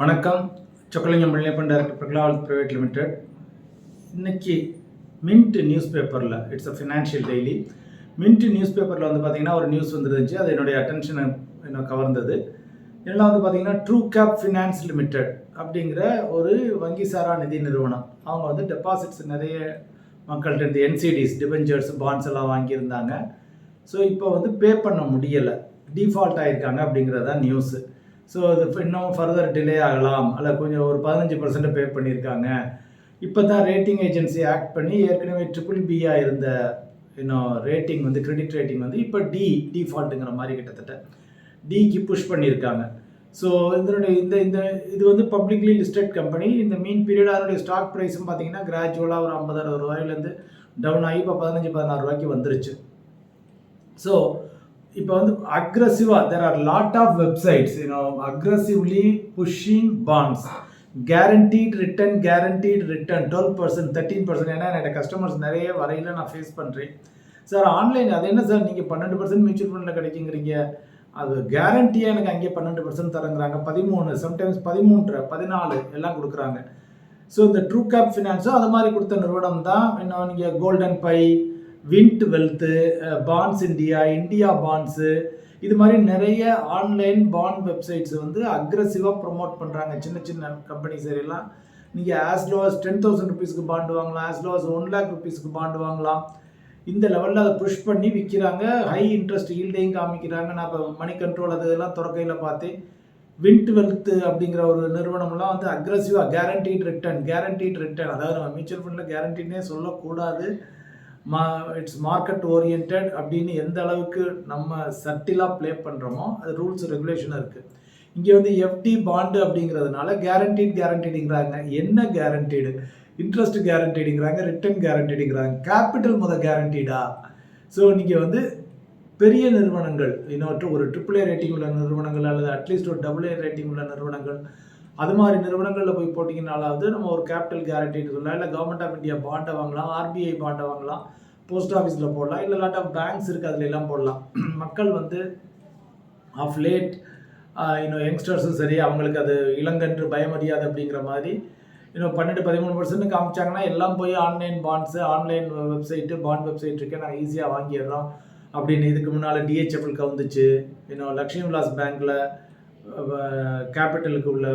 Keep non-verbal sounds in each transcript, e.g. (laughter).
வணக்கம். Chockalingam Maniappan director Prahlad private limited இன்னைக்கு Mint news பேப்பரில் it's a financial daily Mint news பேப்பரில் வந்து பார்த்தீங்கன்னா ஒரு நியூஸ் வந்துருந்துச்சு. அது என்னுடைய அட்டென்ஷனை என்ன கவர்ந்தது. இதெல்லாம் வந்து பார்த்தீங்கன்னா ட்ரூ கேப் ஃபினான்ஸ் லிமிடெட் அப்படிங்கிற ஒரு வங்கி சாரா நிதி நிறுவனம். அவங்க வந்து டெபாசிட்ஸ் நிறைய மக்கள்கிட்ட இந்த என்சிடிஸ் டிபெஞ்சர்ஸ் பாண்ட்ஸ் எல்லாம் வாங்கியிருந்தாங்க. ஸோ இப்போ வந்து பே பண்ண முடியலை. டிஃபால்ட் ஆகியிருக்காங்க அப்படிங்கிறது தான் நியூஸு ஸோ அது இன்னும் ஃபர்தர் டிலே ஆகலாம். அல்ல கொஞ்சம் ஒரு பதினஞ்சு பர்சன்ட் பே பண்ணியிருக்காங்க. இப்போ தான் ரேட்டிங் ஏஜென்சி ஆக்ட் பண்ணி ஏற்கனவே ட்ரிபிள் பியாக இருந்த இன்னும் ரேட்டிங் வந்து கிரெடிட் ரேட்டிங் வந்து இப்போ டி டிஃபால்ட்டுங்கிற மாதிரி கிட்டத்தட்ட டிக்கு புஷ் பண்ணியிருக்காங்க. ஸோ இதனுடைய இந்த இந்த இது வந்து பப்ளிக்லி லிஸ்டட் கம்பெனி இந்த மீன் பீரியட் அதனுடைய ஸ்டாக் ப்ரைஸும் பார்த்தீங்கன்னா கிராஜுவலாக ஒரு ஐம்பதாயிரம் ரூபாயிலேருந்து டவுன் ஆகி இப்போ பதினஞ்சு பதினாறு ரூபாய்க்கு வந்துருச்சு. ஸோ இப்போ வந்து அக்ரஸிவாக there are lot of websites you know aggressively pushing bonds guaranteed return guaranteed return twelve percent thirteen percent ஏன்னா என்னோட கஸ்டமர்ஸ் நிறைய வரையில் நான் ஃபேஸ் பண்ணுறேன் சார் ஆன்லைன் அது என்ன சார் நீங்கள் பன்னெண்டு பர்சன்ட் மியூச்சுவல் ஃபண்டில் கிடைக்குங்கிறீங்க அது கேரண்டியாக எனக்கு அங்கேயே பன்னெண்டு பர்சன்ட் தரங்குறாங்க பதிமூணு சம்டைம்ஸ் பதிமூன்று பதினாலு எல்லாம் கொடுக்குறாங்க. ஸோ இந்த ட்ரூ கேப் ஃபினான்ஸும் அது மாதிரி கொடுத்த நிறுவனம் தான் இன்னும் நீங்கள் Golden Pi Wint Wealth bonds India India bonds இது மாதிரி நிறைய ஆன்லைன் பாண்ட் வெப்சைட்ஸ் வந்து அக்ரெசிவாக ப்ரொமோட் பண்ணுறாங்க சின்ன சின்ன கம்பெனிஸ் எல்லாம். நீங்கள் as low as ten thousand ருபீஸ்க்கு பாண்டு வாங்கலாம். As low as one lakh ருபீஸ்க்கு பாண்டு வாங்கலாம். இந்த லெவலில் அதை புஷ் பண்ணி விற்கிறாங்க ஹை இன்ட்ரெஸ்ட் ஈல்டையும் காமிக்கிறாங்க. நான் இப்போ மணி கண்ட்ரோல் அது இதெல்லாம் துறக்கையில் பார்த்து விண்ட் வெல்த் அப்படிங்கிற ஒரு நிறுவனம்லாம் வந்து அக்ரஸிவாக கேரண்டீட் ரிட்டர்ன் கேரண்டீட் ரிட்டர்ன் அதாவது நம்ம மியூச்சுவல் ஃபண்டில் கேரண்டின்னே சொல்லக்கூடாது. மா இட்ஸ் மார்க்கெட் ஓரியன்ட் அப்படின்னு எந்த அளவுக்கு நம்ம சட்டிலாக ப்ளே பண்ணுறோமோ அது ரூல்ஸ் ரெகுலேஷன் இருக்குது இங்கே வந்து எஃப்டி பாண்டு அப்படிங்கிறதுனால கேரண்டீட் கேரண்டீடுங்கிறாங்க என்ன கேரண்டீடு இன்ட்ரெஸ்ட் கேரண்டீடுங்கிறாங்க ரிட்டர்ன் கேரண்டீடுங்கிறாங்க கேபிட்டல் முத கேரண்டீடா ஸோ நீங்கள் வந்து பெரிய நிறுவனங்கள் இன்னொரு ஒரு ட்ரிபிள் ஏ ரேட்டிங் உள்ள நிறுவனங்கள் அல்லது அட்லீஸ்ட் ஒரு டபுள் ஏ ரேட்டிங் உள்ள நிறுவனங்கள் அது மாதிரி நிறுவனங்களில் போய் போட்டிங்கனாலாவது நம்ம ஒரு கேபிட்டல் கேரண்டின்னு சொல்லலாம். இல்லை கவர்மெண்ட் ஆஃப் இந்தியா பாண்டை வாங்கலாம் ஆர்பிஐ பாண்டை வாங்கலாம் போஸ்ட் ஆஃபீஸில் போடலாம் இல்லை லாட் ஆஃப் பேங்க்ஸ் இருக்குது அதில் எல்லாம் போடலாம். (clears throat) மக்கள் வந்து ஆஃப் லேட் இன்னும் யங்ஸ்டர்ஸும் சரி அவங்களுக்கு அது இளங்கன்று பயமறியாது அப்படிங்கிற மாதிரி இன்னும் பன்னெண்டு பதிமூணு பர்சன்ட் காமிச்சாங்கன்னா எல்லாம் போய் online bonds online website bond website இருக்கு நாங்கள் ஈஸியாக வாங்கிடுறோம் அப்படின்னு இதுக்கு முன்னால் டிஹெச்எஃப்எல் கவுந்துச்சு. இன்னும் லக்ஷ்மி விலாஸ் பேங்க்கில் கேபிட்டலுக்கு உள்ள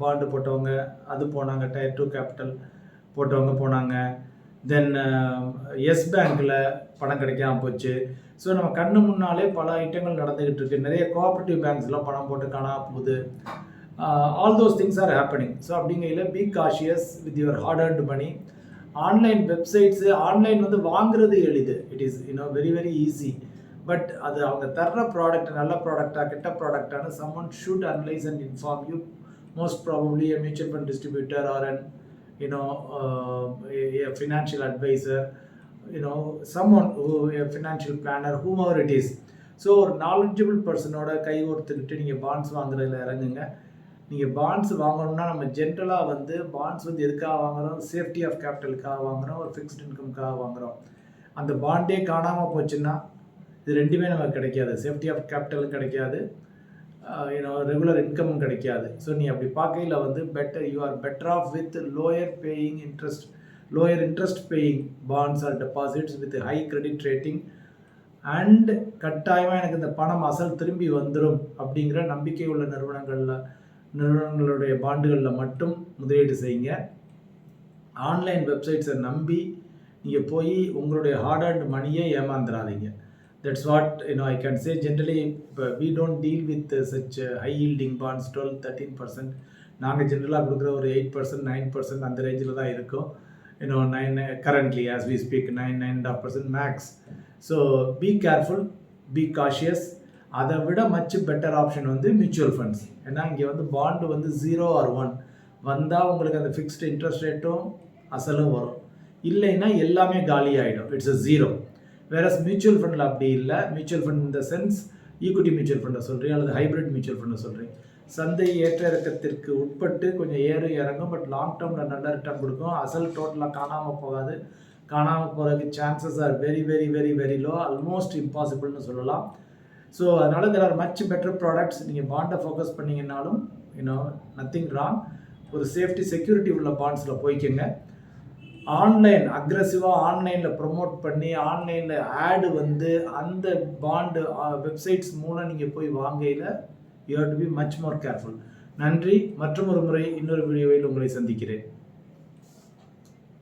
பாண்டு போட்டவங்க அது போனாங்க டயர் டூ கேபிட்டல் போட்டவங்க போனாங்க. தென் எஸ் பேங்க்கில் பணம் கிடைக்காம போச்சு. ஸோ நம்ம கண்ணு முன்னாலே பல ஐட்டங்கள் நடந்துக்கிட்டு இருக்கு. நிறைய கோஆப்ரேட்டிவ் பேங்க்ஸ்லாம் பணம் போட்டு காணாம போகுது. All those things are happening so அப்படிங்கையில் be cautious with your heart and money online websites online வந்து வாங்குறது எளிது. It is you know very very easy but அது அவங்க தர்ற ப்ராடக்ட் நல்ல ப்ராடக்டா கெட்ட ப்ராடக்டான someone should analyse and inform you most probably a mutual fund distributor or and you know financial adviser you know someone financial planner whom our it is so ஒரு knowledgeable பர்சனோட கை ஒருத்துக்கிட்டு நீங்கள் bonds வாங்குறதுல இறங்குங்க. நீங்கள் bonds வாங்கணும்னா நம்ம ஜென்ரலாக வந்து பாண்ட்ஸ் வந்து எதுக்காக வாங்குறோம்? சேஃப்டி ஆஃப் கேபிட்டலுக்காக வாங்குறோம். ஒரு ஃபிக்ஸ்ட் இன்கம்க்காக வாங்குறோம். அந்த பாண்டே காணாமல் போச்சுன்னா இது ரெண்டுமே நமக்கு கிடைக்காது. சேஃப்டி ஆஃப் கேபிட்டலும் கிடைக்காது. யூனோ ரெகுலர் இன்கமும் கிடைக்காது. ஸோ நீ அப்படி பார்க்கையில் வந்து better you are better off with lower paying interest lower interest paying bonds or deposits with high credit rating and கட்டாயமாக எனக்கு இந்த பணம் அசல் திரும்பி வந்துடும் அப்படிங்கிற நம்பிக்கை உள்ள நிறுவனங்களில் நிறுவனங்களுடைய பாண்டுகளில் மட்டும் முதலீடு செய்யுங்க. ஆன்லைன் வெப்சைட்ஸை நம்பி நீங்கள் போய் உங்களுடைய ஹார்ட் அண்ட் மணியை ஏமாந்துடாதீங்க that's what you know I can say generally இப்போ we don't deal with such high yielding bonds twelve thirteen percent நாங்கள் ஜென்ரலாக கொடுக்குற ஒரு எயிட் பர்சன்ட் நைன் பர்சன்ட் அந்த ரேஞ்சில் தான் இருக்கும். You know nine currently as we speak nine nine and half percent max so be careful be cautious அதை விட மச் பெட்டர் ஆப்ஷன் வந்து மியூச்சுவல் ஃபண்ட்ஸ் ஏன்னா இங்கே வந்து பாண்டு வந்து ஜீரோ ஆர் ஒன் வந்தால் உங்களுக்கு அந்த ஃபிக்ஸ்டு இன்ட்ரெஸ்ட் ரேட்டும் அசலும் வரும். இல்லைன்னா எல்லாமே காலி ஆகிடும் it's a zero whereas mutual ஃபண்டில் அப்படி இல்லை. மியூச்சுவல் ஃபண்ட் இந்த சென்ஸ் ஈக்விட்டி மியூச்சுவல் ஃபண்டை சொல்கிறீங்க அல்லது ஹைப்ரிட் மியூச்சுவல் ஃபண்டை சொல்கிறீங்க சந்தை ஏற்ற இறக்கத்திற்கு உட்பட்டு கொஞ்சம் ஏறும் இறங்கும் பட் லாங் டேர்மில் நல்ல ரிட்டர்ன் கொடுக்கும். அசல் டோட்டலாக காணாமல் போகாது. காணாமல் போகிறதுக்கு chances are very very very very low almost இம்பாசிபிள்னு சொல்லலாம். ஸோ அதனால் there are much better products நீங்கள் பாண்டை ஃபோக்கஸ் பண்ணிங்கன்னாலும் யூனோ நத்திங் ராங் ஒரு சேஃப்டி செக்யூரிட்டி உள்ள பாண்ட்ஸில் போய்க்கோங்க. ஆன்லைன் அக்ரெசிவாக ஆன்லைனில் ப்ரொமோட் பண்ணி ஆன்லைனில் ஆடு வந்து அந்த பாண்டு வெப்சைட்ஸ் மூலம் நீங்கள் போய் வாங்கையில் you have to be much more careful நன்றி. மற்றும் ஒரு முறை இன்னொரு வீடியோவில் உங்களை சந்திக்கிறேன்.